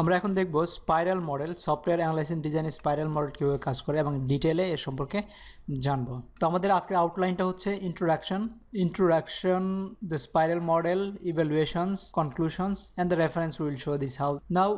আমরা এখন দেখব spiral model software analysis design spiral model কীভাবে কাজ করে এবং ডিটেলে এ সম্পর্কে জানব। তো আমাদের আজকের আউটলাইনটা হচ্ছে introduction introduction the spiral model evaluations conclusions and the reference will show this how now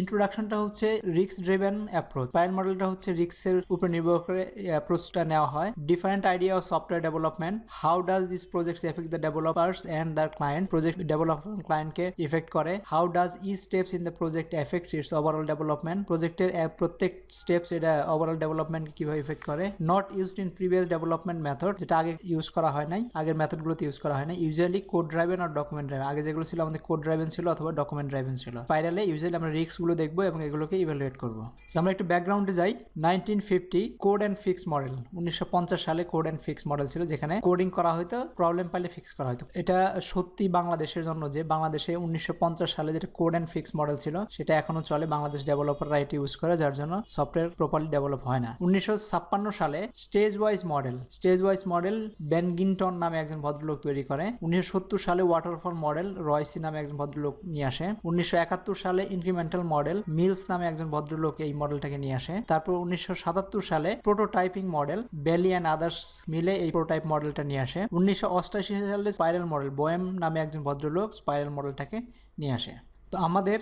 ইন্ট্রোডাকশনটা হচ্ছে রিক্স ড্রিভেন অ্যাপ্রোচ স্পাইরাল মডেলটা হচ্ছে রিক্সের উপর নির্ভর করে অ্যাপ্রোচটা নেওয়া হয়। Different idea of software development how does this projects affect the developers and the client project development ক্লায়েন্টকে ইফেক্ট করে। How does each steps in the project affect its overall development প্রজেক্টের প্রত্যেক স্টেপস এটা ওভারঅল ডেভেলপমেন্ট কীভাবে effect করে? Not used in previous development method যেটা আগে use করা হয় নাই। আগের মেথডগুলোতে ইউজ করা হয় না। ইউজুয়ালি কোড ড্রাইভেন আর ডকুমেন্ট ড্রাইভেন আগে যেগুলো ছিল আমাদের কোড ড্রাইভেন ছিল অথবা ডকুমেন্ট ড্রাইভেন ছিল। স্পাইরালে ইউজুয়ালি আমরা রিক্সগুলো দেখব এবং এগুলোকে ইভ্যালুয়েট করব। So, আমরা একটু ব্যাকগ্রাউন্ডে যাই। Nineteen fifty code and fix model উনিশশো পঞ্চাশ সালে কোড অ্যান্ড ফিক্স মডেল ছিল যেখানে কোডিং করা হতো প্রবলেম পাইলে ফিক্স করা হতো এটা সত্যি বাংলাদেশের জন্য যে বাংলাদেশে উনিশশো পঞ্চাশ সালে যেটা কোড অ্যান্ড ফিক্স মডেল ছিল সেটা এখনও চলে। বাংলাদেশ ডেভেলপাররা এটি ইউজ করে যার জন্য সফটওয়্যার প্রপারলি ডেভেলপ হয় না। উনিশশো ছাপ্পান্ন সালে stage wise model stage wise model Benington নামে একজন ভদ্রলোক তৈরি করে। উনিশশো সত্তর সালে ওয়াটারফল মডেল রয়সি নামে একজন ভদ্রলোক নিয়ে আসে। উনিশশো একাত্তর সালে ইনক্রিমেন্টাল মডেল মিলস নামে একজন ভদ্রলোক এই মডেলটাকে নিয়ে আসে। তারপর উনিশশো সাতাত্তর সালে prototyping model Bally and others মিলে এই প্রোটোটাইপ মডেলটা নিয়ে আসে। উনিশশো অষ্টআশি সালে স্পাইরাল মডেল বোয়েম নামে একজন ভদ্রলোক স্পাইরাল মডেলটাকে নিয়ে আসে। তো আমাদের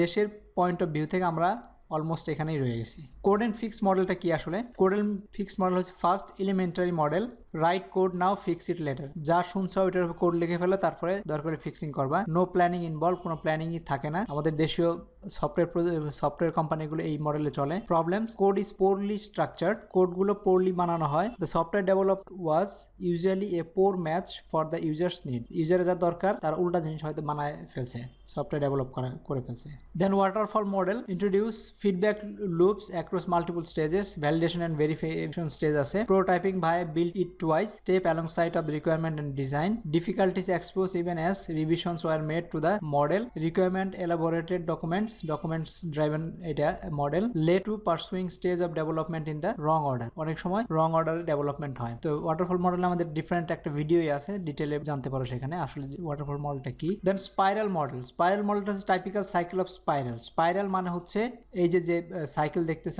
দেশের পয়েন্ট অফ ভিউ থেকে আমরা অলমোস্ট এখানেই রয়ে গেছি। কোড অ্যান্ড ফিক্স মডেলটা কি আসলে? কোড অ্যান্ড ফিক্স মডেল হচ্ছে first elementary model write code now fix it later যা শুনছো, ওইটার উপর কোড লিখে ফেলো, তারপরে দরকার ফিক্সিং করবা। নো প্ল্যানিং ইনভলভ কোনো প্ল্যানিংই থাকে না। আমাদের দেশীয় সফটওয়্যার সফটওয়্যার কোম্পানিগুলো এই মডেলে চলে। Problem code is poorly structured কোডগুলো poorly বানানো হয়। The software develop was usually a poor match for the users need ইউজারের যা দরকার, তার উল্টা জিনিস হয়তো বানায় ফেলছে। সফটওয়্যার ডেভেলপ করা, করে ফেলছে। Then waterfall model introduce feedback loops across multiple stages validation and verification stage আছে। Prototyping by build it twice step alongside of requirement and design difficulties expose even as revisions were made to the model requirement elaborated documents documents driven এটা model led to pursuing stage of development in the wrong order অনেক সময় রং অর্ডারে development হয়। তো waterfall model আমাদের different একটা ভিডিওই আছে। ডিটেলে জানতে পারো সেখানে আসলে ওয়াটারফল মডেলটা কি। দেন স্পাইরাল মডেল স্পাইরাল মডেলটা হচ্ছে typical cycle of spiral spiral মানে হচ্ছে এই যে যে সাইকেল দেখতেছ,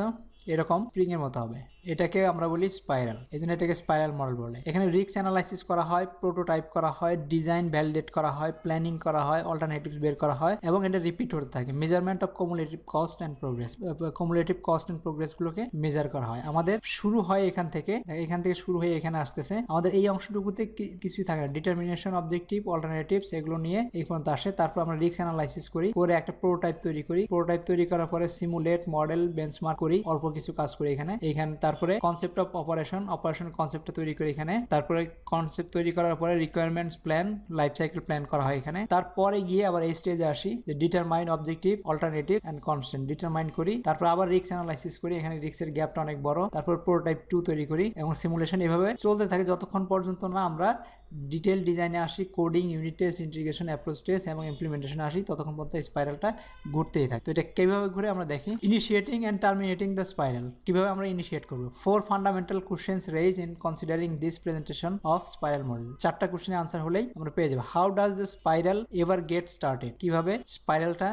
এরকম স্প্রিং এর মতো হবে। এটাকে আমরা বলি স্পাইরাল এই জন্য এটাকে স্পাইরাল মডেল বলে। এখানে রিক্স অ্যানালাইসিস করা হয় প্রোটোটাইপ করা হয় ডিজাইন ভ্যালিডেট করা হয় প্ল্যানিং করা হয় অল্টারনেটিভ বের করা হয় এবং এটা রিপিট হতে থাকে। Measurement of cumulative cost and progress cumulative cost and প্রোগ্রেসগুলোকে measure করা হয়। আমাদের শুরু হয় এখান থেকে এখান থেকে শুরু হয়ে এখানে আসতেছে। আমাদের এই অংশটুকুতে কিছুই থাকে না। ডিটারমিনেশন অবজেক্টিভ অল্টারনেটিভস এগুলো নিয়ে এই পর্যন্ত আসে। তারপর আমরা রিক্স অ্যানালাইসিস করি, করে একটা প্রোটোটাইপ তৈরি করি। প্রোটোটাইপ তৈরি করার পরে সিমুলেট মডেল বেঞ্চমার্ক করি, অল্প কিছু কাজ করি এখানে। এইখানে তারপরে কনসেপ্ট অফ অপারেশন অপারেশন কনসেপ্টটা তৈরি করি এখানে। তারপরে কনসেপ্ট তৈরি করার পরে requirements plan life cycle plan করা হয় এখানে। তারপরে গিয়ে আবার এই স্টেজে আসি যে determine objective alternative and constant determine করি, তারপর আবার রিক্স অ্যানালাইসিস করি, এখানে রিক্সের গ্যাপটা অনেক বড়। তারপর প্রোটোটাইপ টু তৈরি করি এবং সিমুলেশন এভাবে চলতে থাকে যতক্ষণ পর্যন্ত না আমরা ডিটেল ডিজাইনে আসি coding unit test integration approach test এবং ইমপ্লিমেন্টেশন আসি, ততক্ষণ পর্যন্ত স্পাইরালটা ঘুরতেই থাকে। তো এটা কীভাবে ঘুরে আমরা দেখি? Initiating and terminating the spiral কীভাবে আমরা ইনিশিয়েট করব? Four fundamental questions raise in considering this presentation of spiral model চারটা কোশ্চেনের আনসার হলেই আমরা পেয়ে যাব। How does the spiral ever get started কীভাবে স্পাইরালটা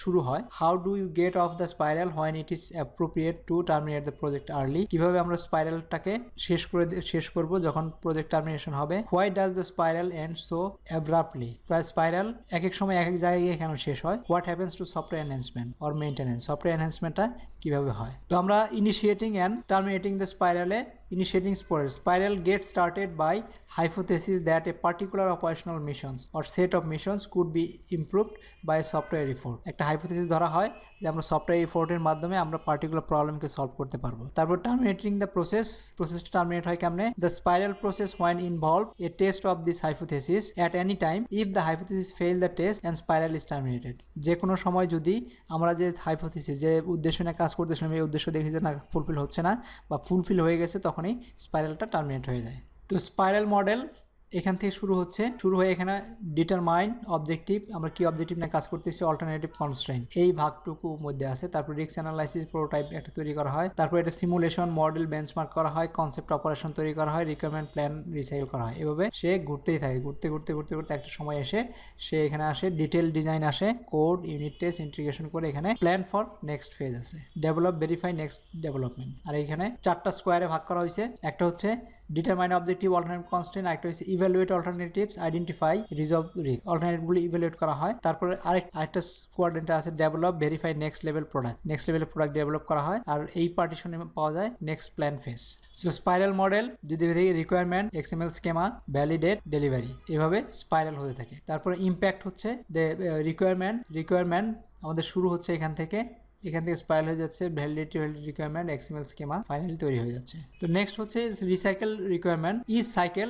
শুরু হয়। How do you get off the spiral when it is appropriate to terminate the project early কীভাবে আমরা স্পাইরালটাকে শেষ করে শেষ করব যখন প্রজেক্ট টার্মিনেশন হবে? Why does the spiral end so abruptly প্রায় স্পাইরাল এক এক সময় এক এক জায়গায় গিয়ে কেন শেষ হয়? What happens to software enhancement or maintenance software এনহ্যান্সমেন্টটা কীভাবে হয়? তো আমরা ইনিশিয়েটিং অ্যান্ড টার্মিনেটিং দ্য স্পাইরালে initiating spiral. Gets started by hypothesis that a particular operational missions or set of missions could be improved by a software effort. একটা hypothesis ধরা হয় যে আমরা সফটওয়্যার এফোর্টের মাধ্যমে আমরা পার্টিকুলার প্রবলেমকে সলভ করতে পারব তারপর টার্মিনেটিং দ্য প্রসেস প্রসেসটা টার্মিনেট হয় কেমনে the spiral process when involve a test of this hypothesis at any time if the hypothesis fail the test and spiral is terminated যে কোনো সময় যদি আমরা যে হাইপোথেসিস যে উদ্দেশ্য নিয়ে কাজ করতেছিলাম, এই উদ্দেশ্য দেখি যে না ফুলফিল হচ্ছে না বা ফুলফিল হয়ে গেছে তখনই স্পাইরালটা টার্মিনেট হয়ে যায়। তো স্পাইরাল মডেল এখান থেকে শুরু হচ্ছে। শুরু হয়ে এখানে ডিটারমাইন অবজেক্টিভ আমরা কি অবজেক্টিভ নিয়ে কাজ করতেছি অল্টারনেটিভ কনস্ট্রেন এই ভাগটুকু মধ্যে আছে। তারপর রিক্স অ্যানালাইসিস প্রোটাইপ একটা তৈরি করা হয়। তারপর এটা সিমুলেশন মডেল বেঞ্চমার্ক করা হয় কনসেপ্ট অপারেশন তৈরি করা হয় রিকোয়ারমেন্ট প্ল্যান রিসাইকেল করা হয়। এভাবে সে ঘুরতেই থাকে। ঘুরতে ঘুরতে ঘুরতে ঘুরতে একটা সময় এসে সে এখানে আসে ডিটেল ডিজাইন আসে কোড ইউনিট টেস্ট ইন্টিগ্রেশন করে এখানে প্ল্যান ফর নেক্সট ফেজ আছে। ডেভেলপ ভেরিফাই নেক্সট ডেভেলপমেন্ট আর এখানে চারটা স্কোয়ারে ভাগ করা হয়েছে। একটা হচ্ছে ডিটারমাইন অবজেক্টিভ অল্টারনেটিভ কনস্ট্যান্ট একটা হচ্ছে evaluate alternatives identify resolve risk অল্টারনেটিভগুলি evaluate করা হয়। তারপরে আরেক, আরেকটা কোয়ার্ডেন্টে আছে develop verify next level product next level product develop করা হয় আর এই পার্টিশনে পাওয়া যায় next plan phase so spiral model যদি দেখি requirement XML schema validate delivery এভাবে স্পাইরাল হতে থাকে। তারপরে ইম্প্যাক্ট হচ্ছে রিকোয়ারমেন্ট রিকোয়ারমেন্ট আমাদের শুরু হচ্ছে এখান থেকে। এখান থেকে স্পাইল হয়ে যাচ্ছে, validity validity requirement XML schema finally তৈরি হয়ে যাচ্ছে। তো নেক্সট হচ্ছে রিসাইকেল রিকোয়ারমেন্ট ই cycle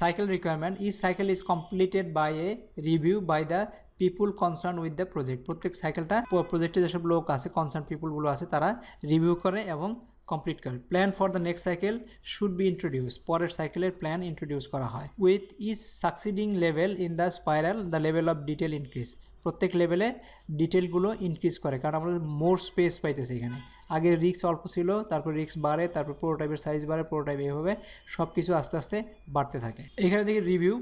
cycle requirement E cycle is completed by a review by the people concern with the project প্রত্যেক সাইকেলটা প্রজেক্টে যেসব লোক আছে কনসার্ন পিপুলগুলো আছে, তারা রিভিউ করে এবং কমপ্লিট করে। Plan for the next cycle should be introduce পরের সাইকেলের প্ল্যান ইন্ট্রোডিউস করা হয়। With is succeeding level in the spiral the level of detail increase প্রত্যেক লেভেলে ডিটেলগুলো ইনক্রিজ করে, কারণ আমরা মোর স্পেস পাইতেছি এখানে। আগে রিক্স অল্প ছিল, তারপর রিক্স বাড়ে, তারপর প্রোটোটাইপের সাইজ বাড়ে প্রোটোটাইপ এভাবে সব কিছু আস্তে আস্তে বাড়তে থাকে। এখানে দেখি রিভিউ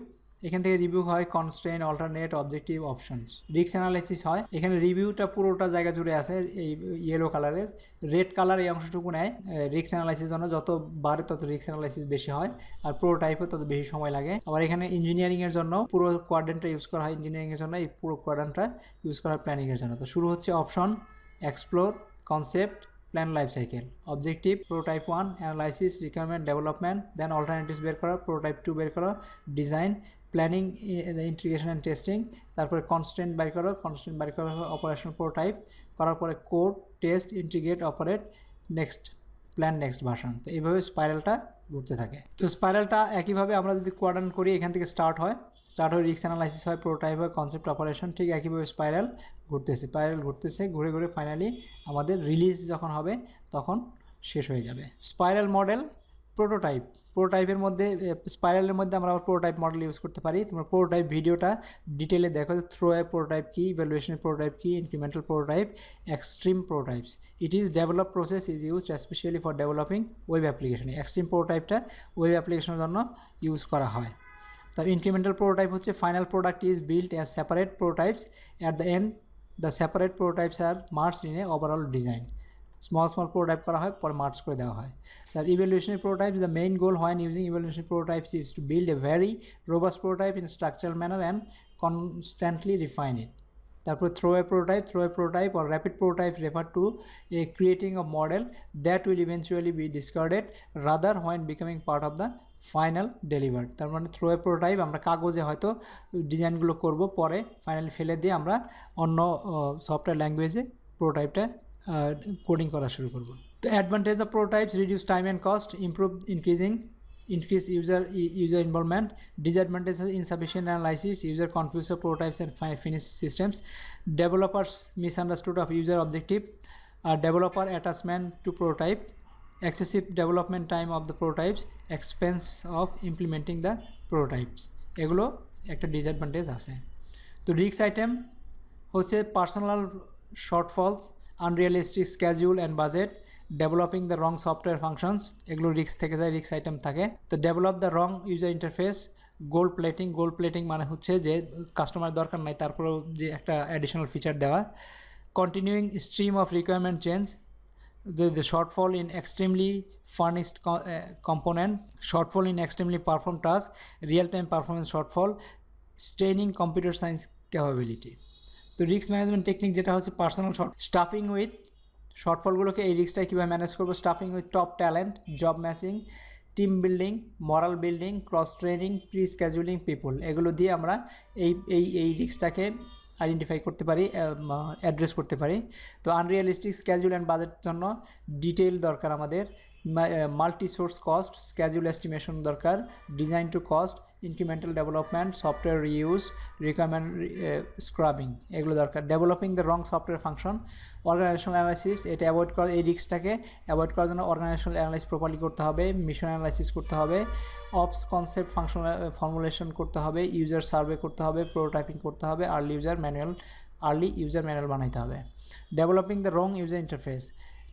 এখান থেকে রিভিউ হয় কনস্ট্রেন অল্টারনেট অবজেক্টিভ অপশনস রিক্স অ্যানালাইসিস হয়। এখানে রিভিউটা পুরোটা জায়গা জুড়ে আছে এই ইয়েলো কালারের রেড কালার এই অংশটুকু নেয় রিক্স অ্যানালাইসিস জন্য। যত বাড়ে তত রিক্স অ্যানালাইসিস বেশি হয়, আর পুরো টাইপে তত বেশি সময় লাগে। আবার এখানে ইঞ্জিনিয়ারিংয়ের জন্য পুরো কোয়াড্রেন্টটা ইউজ করা হয় ইঞ্জিনিয়ারিংয়ের জন্য। এই পুরো কোয়াড্রেন্টটা ইউজ করা হয় প্ল্যানিংয়ের জন্য। তো শুরু হচ্ছে option explore concept plan life cycle objective prototype one analysis requirement development then alternatives বের করা প্রোটাইপ টু বের করা design planning integration and testing তারপরে কনস্ট্যান্ট বের করো কনস্ট্যান্ট বের করা অপারেশন প্রোটাইপ করার পরে code test integrate operate next plan next version তো এইভাবে স্পাইরালটা ঘুরতে থাকে। তো স্পাইরালটা একইভাবে আমরা যদি কোয়ার্ডান করি, এখান থেকে স্টার্ট হয়। স্টার্ট হয় রিক্স অ্যানালাইসিস হয় প্রোটাইপ হয়, কনসেপ্ট অপারেশন ঠিক একইভাবে স্পাইরাল ঘুরতেছে। স্পাইরাল ঘুরতেছে, ঘুরে ঘুরে ফাইনালি আমাদের রিলিজ যখন হবে তখন শেষ হয়ে যাবে। Spiral model prototype. প্রোটোটাইপের মধ্যে স্পাইরালের মধ্যে আমরা প্রোটোটাইপ মডেল ইউজ করতে পারি। তোমরা প্রোটোটাইপ ভিডিওটা ডিটেলে দেখো যে থ্রো এ প্রোটোটাইপ কি ভ্যালুয়েশনের প্রোটোটাইপ কি incremental prototype extreme prototypes it is develop process is used specially for developing web application extreme প্রোটোটাইপটা web অ্যাপ্লিকেশনের জন্য ইউজ করা হয়। তার ইনক্রিমেন্টাল প্রোটোটাইপ হচ্ছে final product is build as separate prototypes at the end the separate prototypes are marks in a overall design small small prototype করা হয় পরে marks করে দেওয়া হয় sir evolutionary prototype the main goal when using evolutionary prototypes is to build a very robust prototype in structural manner and constantly refine it তারপর throw a prototype throw a prototype or rapid prototype refer to a creating a model that will eventually be discarded rather when becoming part of the final delivered তার মানে throw এ prototype আমরা কাগজে হয়তো ডিজাইনগুলো করব, পরে final ফেলে দিয়ে আমরা অন্য সফটওয়্যার ল্যাঙ্গুয়েজে প্রোটাইপটা কোডিং করা শুরু করব। তো advantage of prototypes reduce time and cost improve increasing increase user user involvement disadvantage insufficient analysis user confuse of prototypes and finish systems developers misunderstood of user objective R developer attachment to prototype excessive development time of the prototypes, expense of implementing the prototypes. এগুলো একটা disadvantage আছে। তো রিক্স item হচ্ছে personal shortfalls unrealistic schedule and budget developing the wrong software functions এগুলো রিক্স থেকে যায় রিক্স আইটেম থাকে। তো develop the wrong user interface gold plating gold plating মানে হচ্ছে যে কাস্টমার দরকার নাই, তারপরেও যে একটা অ্যাডিশনাল ফিচার দেওয়া। Continuing stream of requirement change the, the shortfall in extremely furnished co- uh, component, shortfall in extremely performed task, real-time performance shortfall, straining computer science capability. তো রিস্ক ম্যানেজমেন্ট টেকনিক যেটা হচ্ছে personal short staffing with শর্টফলগুলোকে এই রিস্কটাই কীভাবে manage করব staffing with top talent job matching team building morale building cross training pre scheduling people এগুলো দিয়ে আমরা এই এই এই রিস্কটাকে আইডেন্টিফাই করতে পারি অ্যাড্রেস করতে পারি। তো আনরিয়ালিস্টিক স্ক্যাজুয়াল অ্যান্ড বাজেট জন্য ডিটেল দরকার আমাদের। Multi source cost schedule estimation দরকার design to cost incremental development software reuse recommend scrubbing এগুলো দরকার। Developing the wrong software function organizational analysis এটা অ্যাভয়েড করা, এই রিস্কটাকে অ্যাভয়েড করার জন্য অর্গানাইজেশনাল অ্যানালাইস প্রপারলি করতে হবে মিশন অ্যানালাইসিস করতে হবে অপস কনসেপ্ট ফাংশন ফর্মুলেশন করতে হবে ইউজার সার্ভে করতে হবে প্রোটাইপিং করতে হবে early user manual early user manual বানাইতে হবে। Developing the wrong user interface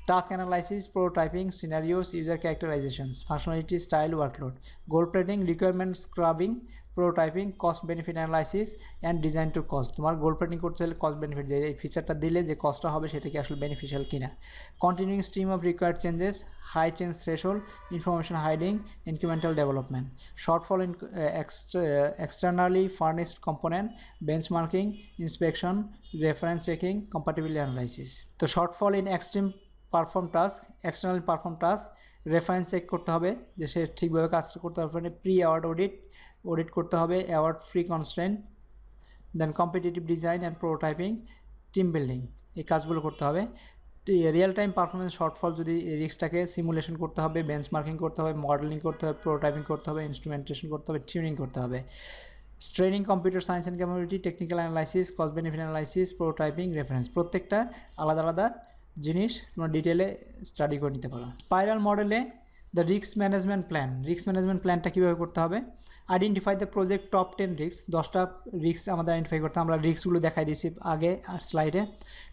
task analysis, prototyping, scenarios, user characterizations, functionality, style, workload, goal plating, requirement scrubbing, prototyping, cost benefit analysis and design to cost তোমার gold plating করতে হলে cost benefit যে এই ফিচারটা দিলে যে কস্টটা হবে সেটা কি আসলে বেনিফিশিয়াল কিনা? Continuing stream of required changes high change threshold information hiding incremental development shortfall in externally furnished component benchmarking inspection reference checking compatibility analysis তো shortfall in extreme perform task external perform task reference check করতে হবে, যে সে ঠিকভাবে কাজটা করতে পারবে pre award audit audit করতে হবে award free constant then competitive design and prototyping team building এই কাজগুলো করতে হবে। রিয়েল টাইম পারফরমেন্স শর্টফল যদি রিক্সটাকে সিমুলেশন করতে হবে বেঞ্চমার্কিং করতে হবে মডেলিং করতে হবে প্রোটাইপিং করতে হবে ইনস্ট্রুমেন্টেশন করতে হবে টিউনিং করতে হবে। Straining computer science and capability technical analysis cost benefit analysis prototyping reference প্রত্যেকটা আলাদা আলাদা জিনিস তোমরা ডিটেলে স্টাডি করে নিতে পারো। স্পাইরাল মডেলে the risk management plan risk management প্ল্যানটা কীভাবে করতে হবে? Identify the project top ten risk দশটা রিস্ক আমাদের আইডেন্টিফাই করতে হবে। আমরা রিস্কগুলো দেখাই দিয়েছি আগে আর স্লাইডে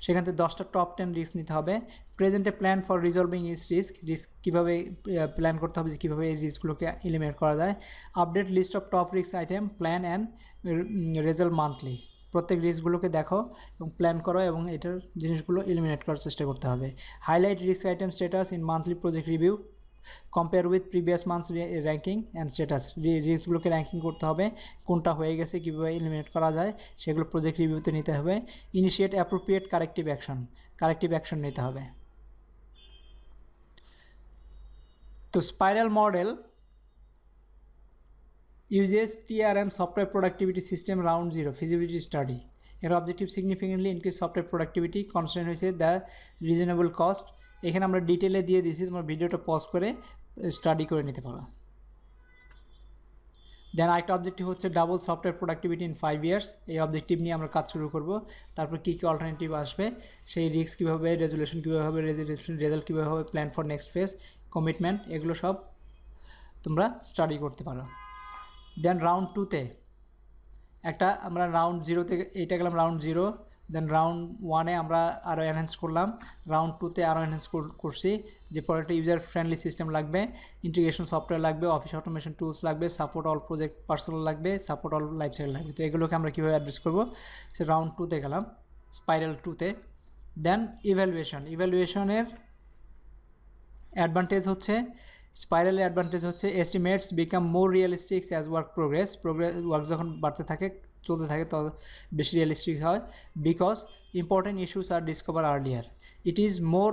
সেখান থেকে দশটা টপ টেন রিস্ক নিতে হবে। প্রেজেন্টে plan for resolving is risk risk কীভাবে প্ল্যান করতে হবে যে কীভাবে এই রিস্কগুলোকে এলিমিনেট করা যায়। আপডেট লিস্ট অফ টপ রিক্স item plan and result monthly প্রত্যেক রিস্কগুলোকে দেখো এবং প্ল্যান করো এবং এটার জিনিসগুলো এলিমিনেট করার চেষ্টা করতে হবে। Highlight risk item status in monthly project review compare with previous months ranking and status রিস্কগুলোকে ranking করতে হবে, কোনটা হয়ে গেছে, কীভাবে এলিমিনেট করা যায়, সেগুলো প্রজেক্ট রিভিউতে নিতে হবে। Initiate appropriate corrective action corrective action নিতে হবে। তো spiral model uses TRM software productivity system round zero, feasibility study. এর objective significantly increase software productivity constant হয়েছে দ্য রিজনেবল কস্ট এখানে আমরা ডিটেলে দিয়ে দিয়েছি, তোমার ভিডিওটা পজ করে স্টাডি করে নিতে পারো। দেন আরেকটা অবজেক্টিভ হচ্ছে double software productivity in five years এই অবজেক্টিভ নিয়ে আমরা কাজ শুরু করব। তারপর কী কী অল্টারনেটিভ আসবে, সেই রিস্ক কীভাবে রেজুলেশন কীভাবে হবে রেজাল্ট কীভাবে হবে plan for next phase commitment এগুলো সব তোমরা স্টাডি করতে পারো। দেন রাউন্ড টুতে একটা আমরা রাউন্ড জিরোতে এইটা গেলাম রাউন্ড জিরো দেন রাউন্ড ওয়ানে আমরা আরও এনহ্যান্স করলাম রাউন্ড টুতে আরও এনহ্যান্স করছি, যে পরে একটা ইউজার ফ্রেন্ডলি সিস্টেম লাগবে ইন্টিগ্রেশন সফটওয়্যার লাগবে অফিস অটোমেশন টুলস লাগবে সাপোর্ট অল প্রজেক্ট পার্সোনাল লাগবে সাপোর্ট অল লাইফ সাইকেল লাগবে। তো এগুলোকে আমরা কীভাবে অ্যাড্রেস করব? সে রাউন্ড টুতে গেলাম স্পাইরাল টুতে দেন ইভ্যালুয়েশন ইভ্যালুয়েশনের অ্যাডভান্টেজ হচ্ছে স্পাইরাল অ্যাডভান্টেজ হচ্ছে estimates become more realistic as work progress progress work যখন বাড়তে থাকে, চলতে থাকে তত বেশি রিয়েলিস্টিক হয় because important issues are discover earlier it is more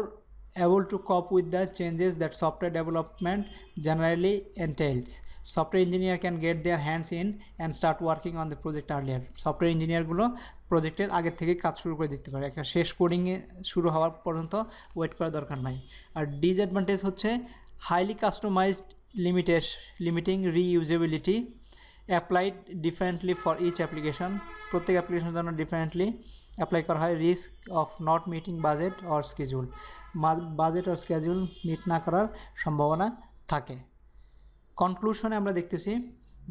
able to cope with the changes that software development generally entails. Software engineer can get their hands in and start working on the project earlier. Software ইঞ্জিনিয়ারগুলো প্রজেক্টের আগের থেকে কাজ শুরু করে দিতে পারে একটা শেষ কোডিংয়ে শুরু হওয়ার পর্যন্ত ওয়েট করার দরকার নাই আর ডিসঅ্যাডভান্টেজ হচ্ছে customized লিমিটেশ limiting reusability applied differently for each application প্রত্যেক অ্যাপ্লিকেশনের জন্য ডিফারেন্টলি অ্যাপ্লাই করা হয়। Risk of not meeting budget or schedule budget or schedule meet না করার সম্ভাবনা থাকে। কনক্লুশনে আমরা দেখতেছি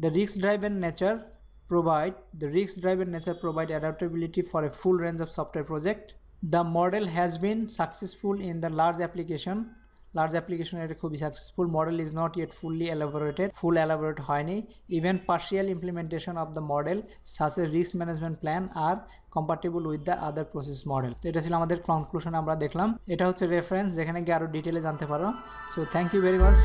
the risk driven nature provide, the risk driven nature provide adaptability for a full range of software project the model has been successful in the large application large অ্যাপ্লিকেশনের এটা খুবই successful model is not yet fully elaborated full elaborate হয়নি। Even partial implementation of the model Saser risk management plan are compatible with the other process model তো এটা ছিল আমাদের conclusion আমরা দেখলাম। এটা হচ্ছে রেফারেন্স যেখানে গিয়ে আরও ডিটেলে জানতে পারো। So thank you very much